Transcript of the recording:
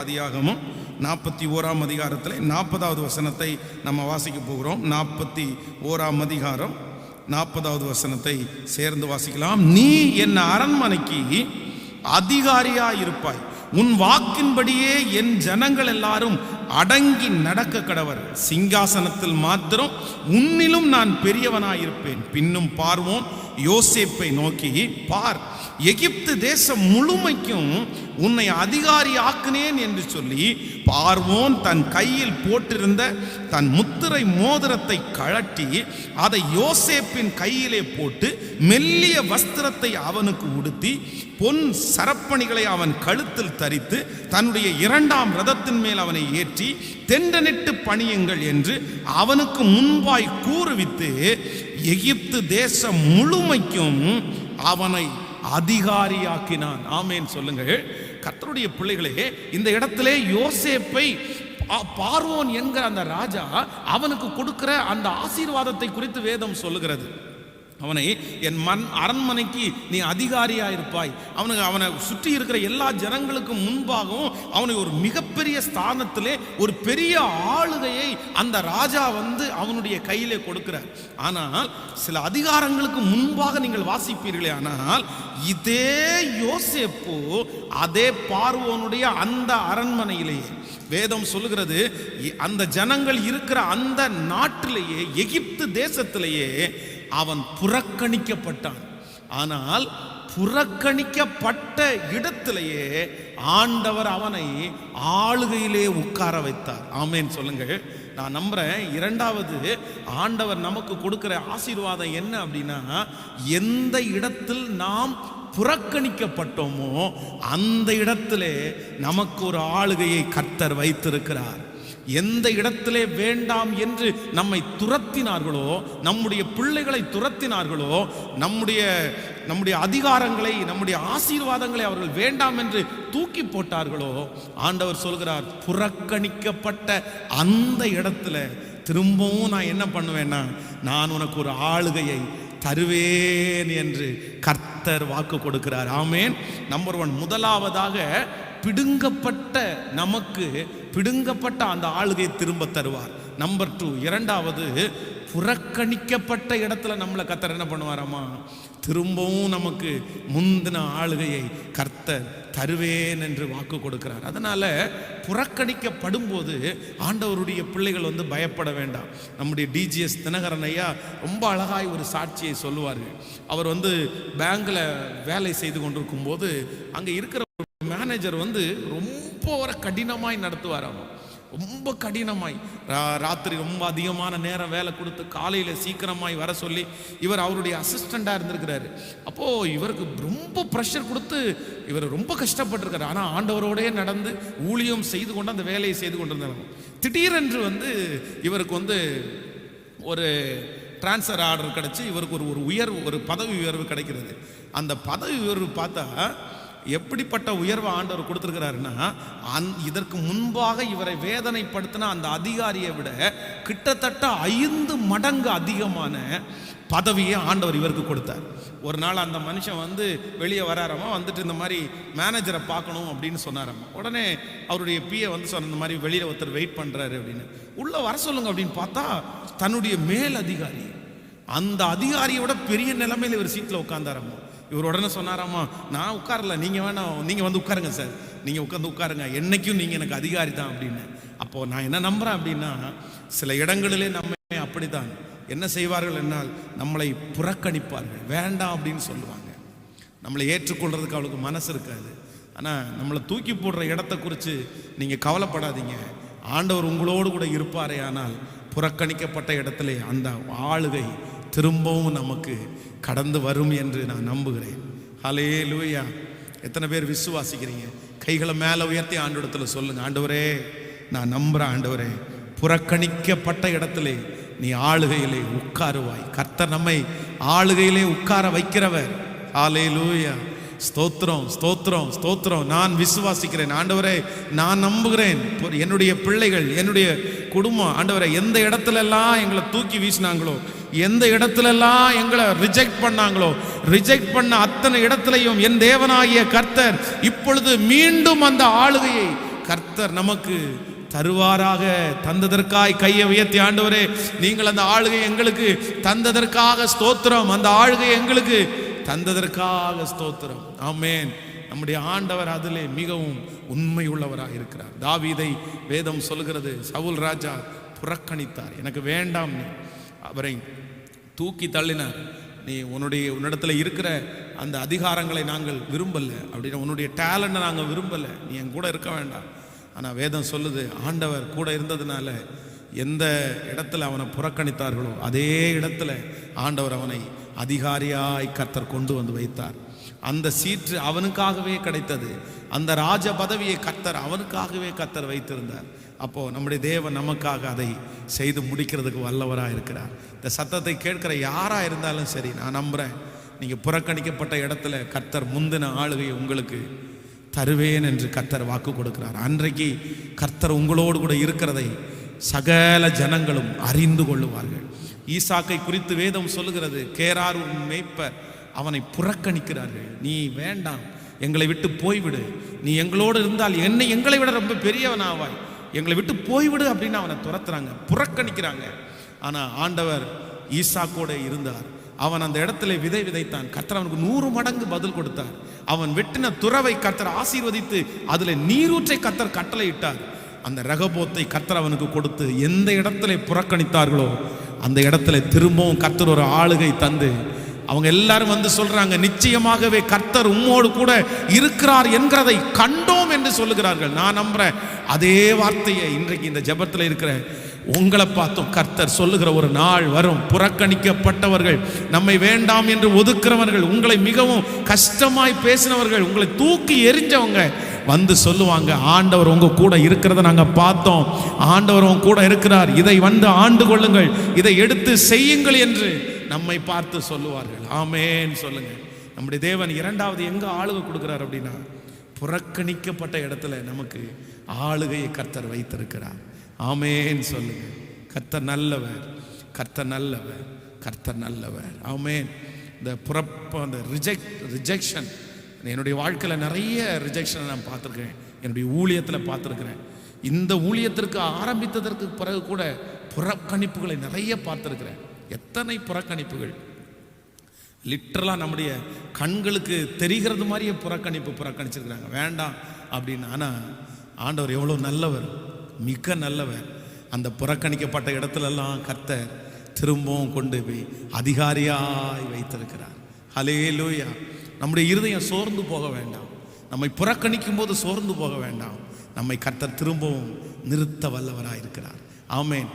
அதிகாகமும் நாற்பத்தி ஓராம் அதிகாரத்தில் நாற்பதாவது வசனத்தை நம்ம வாசிக்க போகிறோம். நாற்பத்தி ஓராம் அதிகாரம் நாற்பதாவது வசனத்தை சேர்ந்து வாசிக்கலாம். நீ என் அரண்மனைக்கு அதிகாரியா இருப்பாய் உன் வாக்கின்படியே என் ஜனங்கள் எல்லாரும் அடங்கி நடக்க கடவர். சிங்காசனத்தில் மாத்திரம் உன்னிலும் நான் பெரியவனாயிருப்பேன். பின்னும் பார்வோன் யோசேப்பை நோக்கி பார் எகிப்து தேசம் முழுமைக்கும் உன்னை அதிகாரி ஆக்குனேன் என்று சொல்லி பார்வோன் தன் கையில் போட்டிருந்த தன் முத்திரை மோதிரத்தை கழட்டி அதை யோசேப்பின் கையிலே போட்டு மெல்லிய வஸ்திரத்தை அவனுக்கு உடுத்தி பொன் சரப்பணிகளை அவன் கழுத்தில் தரித்து தன்னுடைய இரண்டாம் ரதத்தின் மேல் அவனை ஏற்றி தெண்டனிட்டு பணியுங்கள் என்று அவனுக்கு முன்பாய் கூறுவித்து எகிப்து தேசம் முழுமைக்கும் அவனை அதிகாரியாக்கினான். ஆமேன். சொல்லுங்கள். கத்தருடைய பிள்ளைகளே இந்த இடத்திலே யோசேப்பை பா- பார்வோன் என்கிற அந்த ராஜா அவனுக்கு கொடுக்கிற அந்த ஆசீர்வாதத்தை குறித்து வேதம் சொல்லுகிறது. அவனை என் மண் அரண்மனைக்கு நீ அதிகாரியாக இருப்பாய் அவனுக்கு அவனை சுற்றி இருக்கிற எல்லா ஜனங்களுக்கும் முன்பாகவும் அவனை ஒரு மிகப்பெரிய ஸ்தானத்திலே ஒரு பெரிய ஆளுகையை அந்த ராஜா வந்து அவனுடைய கையிலே கொடுக்கிறார். ஆனால் சில அதிகாரங்களுக்கு முன்பாக நீங்கள் வாசிப்பீர்களே ஆனால் இதே யோசேப்பு அதே பார்வோனுடைய அந்த அரண்மனையிலேயே. வேதம் சொல்லுகிறது அந்த ஜனங்கள் இருக்கிற அந்த நாட்டிலேயே எகிப்து தேசத்திலேயே அவன் புறக்கணிக்கப்பட்டான். ஆனால் புறக்கணிக்கப்பட்ட இடத்திலேயே ஆண்டவர் அவனை ஆளுகையிலே உட்கார வைத்தார். ஆமேன். சொல்லுங்கள். நான் நம்புறேன். இரண்டாவது ஆண்டவர் நமக்கு கொடுக்குற ஆசீர்வாதம் என்ன அப்படின்னா எந்த இடத்தில் நாம் புறக்கணிக்கப்பட்டோமோ அந்த இடத்திலே நமக்கு ஒரு ஆளுகையை கர்த்தர் வைத்திருக்கிறார். எந்த இடத்திலே வேண்டாம் என்று நம்மை துரத்தினார்களோ நம்முடைய பிள்ளைகளை துரத்தினார்களோ நம்முடைய நம்முடைய அதிகாரங்களை நம்முடைய ஆசீர்வாதங்களை அவர்கள் வேண்டாம் என்று தூக்கி போட்டார்களோ ஆண்டவர் சொல்கிறார் புறக்கணிக்கப்பட்ட அந்த இடத்துல திரும்பவும் நான் என்ன பண்ணுவேன்னா நான் உனக்கு ஒரு ஆளுகையை தருவேன் என்று கர்த்தர் வாக்கு கொடுக்கிறார். ஆமேன். நம்பர் ஒன் முதலாவதாக பிடுங்கப்பட்ட நமக்கு பிடுங்கப்பட்ட அந்த ஆளுகையை திரும்ப தருவார். நம்பர் டூ இரண்டாவது புறக்கணிக்கப்பட்ட இடத்துல நம்மளை கத்தர் என்ன பண்ணுவாராமா? திரும்பவும் நமக்கு முந்தின ஆளுகையை கர்த்தர் தருவேன் என்று வாக்கு கொடுக்கிறார். அதனால் புறக்கணிக்கப்படும் போது ஆண்டவருடைய பிள்ளைகள் வந்து பயப்பட வேண்டாம். நம்முடைய டிஜிஎஸ் தினகரன் ஐயா ரொம்ப அழகாய் ஒரு சாட்சியை சொல்லுவார்கள். அவர் வந்து பேங்கில் வேலை செய்து கொண்டிருக்கும் போது அங்கே இருக்கிற மேனேஜர் வந்து ரொம்ப ஒரு கடினமாய் நடத்துவார் அவன் ரொம்ப கடினமாய். ரா- ராத்திரி ரொம்ப அதிகமான நேரம் வேலை கொடுத்து காலையில் சீக்கிரமாய் வர சொல்லி இவர் அவருடைய அசிஸ்டண்ட்டாக இருந்திருக்கிறாரு. அப்போது இவருக்கு ரொம்ப ப்ரெஷர் கொடுத்து இவர் ரொம்ப கஷ்டப்பட்டிருக்காரு. ஆனால் ஆண்டவரோடயே நடந்து ஊழியம் செய்து கொண்டு அந்த வேலையை செய்து கொண்டிருந்தாங்க திடீரென்று வந்து இவருக்கு வந்து ஒரு ட்ரான்ஸ்ஃபர் ஆர்டர் கிடச்சி இவருக்கு ஒரு ஒரு உயர்வு ஒரு பதவி உயர்வு கிடைக்கிறது. அந்த பதவி உயர்வு பார்த்தா எப்படிப்பட்ட உயர்வை ஆண்டவர் கொடுத்துருக்கிறாருன்னா அந் இதற்கு முன்பாக இவரை வேதனைப்படுத்தின அந்த அதிகாரியை விட கிட்டத்தட்ட ஐந்து மடங்கு அதிகமான பதவியை ஆண்டவர் இவருக்கு கொடுத்தார். ஒரு நாள் அந்த மனுஷன் வந்து வெளியே வராரம்மா வந்துட்டு இந்த மாதிரி மேனேஜரை பார்க்கணும் அப்படின்னு சொன்னாரம்மா உடனே அவருடைய பிஏ வந்து சொன்ன இந்த மாதிரி வெளியில் ஒருத்தர் வெயிட் பண்ணுறாரு அப்படின்னு. உள்ளே வர சொல்லுங்க அப்படின்னு பார்த்தா தன்னுடைய மேல் அதிகாரி. அந்த அதிகாரியை விட பெரிய நிலைமையில் இவர் சீட்டில் உட்காந்தாரம்மா இவர் உடனே சொன்னாராமா நான் உட்காரல நீங்கள் வேணாம் நீங்கள் வந்து உட்காருங்க சார். நீங்கள் உட்காந்து உட்காருங்க. என்னைக்கும் நீங்கள் எனக்கு அதிகாரி தான் அப்படின்னு. அப்போது நான் என்ன நம்புகிறேன் அப்படின்னா சில இடங்களிலே நம்ம அப்படித்தான். என்ன செய்வார்கள் என்னால் நம்மளை புறக்கணிப்பார்கள். வேண்டாம் அப்படின்னு சொல்லுவாங்க. நம்மளை ஏற்றுக்கொள்றதுக்கு அவளுக்கு மனசு இருக்காது. ஆனால் நம்மளை தூக்கி போடுற இடத்த குறித்து நீங்கள் கவலைப்படாதீங்க. ஆண்டவர் உங்களோடு கூட இருப்பாரே ஆனால் புறக்கணிக்கப்பட்ட இடத்துல அந்த ஆளுகை திரும்பவும் நமக்கு கடந்து வரும் என்று நான் நம்புகிறேன். ஹலே லூயா எத்தனை பேர் விசுவாசிக்கிறீங்க? கைகளை மேலே உயர்த்தி ஆண்டோடத்தில் சொல்லுங்க. ஆண்டவரே நான் நம்புகிறேன் ஆண்டவரே புறக்கணிக்கப்பட்ட இடத்திலே நீ ஆளுகையிலே உட்காருவாய். கர்த்தர் நம்மை ஆளுகையிலே உட்கார வைக்கிறவர். ஹாலே லூயா ஸ்தோத்திரம் ஸ்தோத்திரம் ஸ்தோத்திரம். நான் விசுவாசிக்கிறேன். ஆண்டவரே நான் நம்புகிறேன். என்னுடைய பிள்ளைகள் என்னுடைய குடும்பம் ஆண்டவரை எந்த இடத்துல எல்லாம் எங்களை தூக்கி வீசினாங்களோ எந்த இடத்துலலாம் எங்களை ரிஜெக்ட் பண்ணாங்களோ ரிஜெக்ட் பண்ண அத்தனை இடத்துலையும் என் தேவனாகிய கர்த்தர் இப்பொழுது மீண்டும் அந்த ஆளுகையை கர்த்தர் நமக்கு தருவாராக தந்ததற்காய் கையை உயர்த்தி ஆண்டவரே நீங்கள் அந்த ஆளுகை எங்களுக்கு தந்ததற்காக ஸ்தோத்திரம் அந்த ஆளுகை எங்களுக்கு தந்ததற்காக ஸ்தோத்திரம். ஆமேன். நம்முடைய ஆண்டவர் அதிலே மிகவும் உண்மை உள்ளவராக இருக்கிறார். தாவீதை வேதம் சொல்கிறது சவுல் ராஜா புறக்கணித்தார். எனக்கு வேண்டாம் நீ. அவரை தூக்கி தள்ளினார் நீ உன்னுடைய உன்னிடத்துல இருக்கிற அந்த அதிகாரங்களை நாங்கள் விரும்பல அப்படின்னு உன்னுடைய டேலண்ட்டை நாங்கள் விரும்பலை. நீ என் கூட இருக்க வேண்டாம். ஆனால் வேதம் சொல்லுது ஆண்டவர் கூட இருந்ததுனால எந்த இடத்துல அவனை புறக்கணித்தார்களோ அதே இடத்துல ஆண்டவர் அவனை அதிகாரியாய் கர்த்தர் கொண்டு வந்து வைத்தார். அந்த சீற்று அவனுக்காகவே கிடைத்தது. அந்த ராஜ பதவியை கர்த்தர் அவனுக்காகவே கர்த்தர் வைத்திருந்தார். அப்போ நம்முடைய தேவன் நமக்காக அதை செய்து முடிக்கிறதுக்கு வல்லவராக இருக்கிறார். இந்த சத்தத்தை கேட்கிற யாராக இருந்தாலும் சரி நான் நம்புறேன். நீங்கள் புறக்கணிக்கப்பட்ட இடத்துல கர்த்தர் முந்தின ஆளுகையை உங்களுக்கு தருவேன் என்று கர்த்தர் வாக்கு கொடுக்கிறார். அன்றைக்கு கர்த்தர் உங்களோடு கூட இருக்கிறதை சகல ஜனங்களும் அறிந்து கொள்ளுவார்கள். ஈசாக்கை குறித்து வேதம் சொல்லுகிறது கேரார் உன் மேய்ப்பர் அவனை புறக்கணிக்கிறார்கள். நீ வேண்டாம் எங்களை விட்டு போய்விடு. நீ எங்களோடு இருந்தால் என்னை எங்களை விட ரொம்ப பெரியவன் ஆவாய் எங்களை விட்டு போய்விடு அப்படின்னு அவனை துரத்துறாங்க புறக்கணிக்கிறாங்க. ஆனா ஆண்டவர் ஈசாக்கோட இருந்தார். அவன் அந்த இடத்துல விதை விதைத்தான். கத்தர் அவனுக்கு நூறு மடங்கு பதில் கொடுத்தார். அவன் வெட்டின துறவை கத்தர் ஆசீர்வதித்து அதுல நீரூற்றை கர்த்தர் கட்டளையிட்டார். அந்த ரகபோத்தை கத்தர் அவனுக்கு கொடுத்து எந்த இடத்துல புறக்கணித்தார்களோ அந்த இடத்துல திரும்பவும் கத்தர் ஒரு ஆளுகை தந்து அவங்க எல்லாரும் வந்து சொல்றாங்க நிச்சயமாகவே கர்த்தர் உம்மோடு கூட இருக்கிறார் என்கிறதை கண்டோம் என்று சொல்லுகிறார்கள். நான் நம்புறேன். அதே வார்த்தையை இன்றைக்கு இந்த ஜபத்தில் இருக்கிற உங்களை பார்த்தும் கர்த்தர் சொல்லுகிற ஒரு நாள் வரும். புறக்கணிக்கப்பட்டவர்கள் நம்மை வேண்டாம் என்று ஒதுக்குறவர்கள் உங்களை மிகவும் கஷ்டமாய் பேசினவர்கள் உங்களை தூக்கி எரிஞ்சவங்க வந்து சொல்லுவாங்க ஆண்டவர் உங்க கூட இருக்கிறத நாங்க பார்த்தோம். ஆண்டவர் உங்க கூட இருக்கிறார். இதை வந்து ஆண்டு கொள்ளுங்கள். இதை எடுத்து செய்யுங்கள் என்று நம்மை பார்த்து சொல்லுவார்கள். ஆமேன்னு சொல்லுங்க. நம்முடைய தேவன் இரண்டாவது எங்க ஆளுக கொடுக்கிறார் அப்படின்னா புறக்கணிக்கப்பட்ட இடத்துல நமக்கு ஆளுகையை கர்த்தர் வைத்திருக்கிறார். ஆமேன்னு சொல்லுங்க. கர்த்தர் நல்லவர் கர்த்தர் நல்லவர் கர்த்தர் நல்லவர். ஆமேன். இந்த புறப்ப அந்த ரிஜெக்ட் ரிஜெக்ஷன். என்னுடைய வாழ்க்கையில் நிறைய ரிஜெக்ஷனை நான் பார்த்துருக்கேன் என்னுடைய ஊழியத்தில் பார்த்துருக்கிறேன். இந்த ஊழியத்திற்கு ஆரம்பித்ததற்கு பிறகு கூட புறக்கணிப்புகளை நிறைய பார்த்துருக்கிறேன். எத்தனை புறக்கணிப்புகள்? லிட்ரலாக நம்முடைய கண்களுக்கு தெரிகிறது மாதிரியே புறக்கணிப்பு புறக்கணிச்சிருக்கிறாங்க. வேண்டாம் அப்படின்னு. ஆனால் ஆண்டவர் எவ்வளோ நல்லவர் மிக நல்லவர். அந்த புறக்கணிக்கப்பட்ட இடத்துலலாம் கர்த்தர் திரும்பவும் கொண்டு போய் அதிகாரியாய் வைத்திருக்கிறார். ஹலே லூயா நம்முடைய இருதயம் சோர்ந்து போக வேண்டாம். நம்மை புறக்கணிக்கும் போது சோர்ந்து போக வேண்டாம். நம்மை கர்த்தர் திரும்பவும் நிறுத்த வல்லவராக இருக்கிறார் ஆமேன்.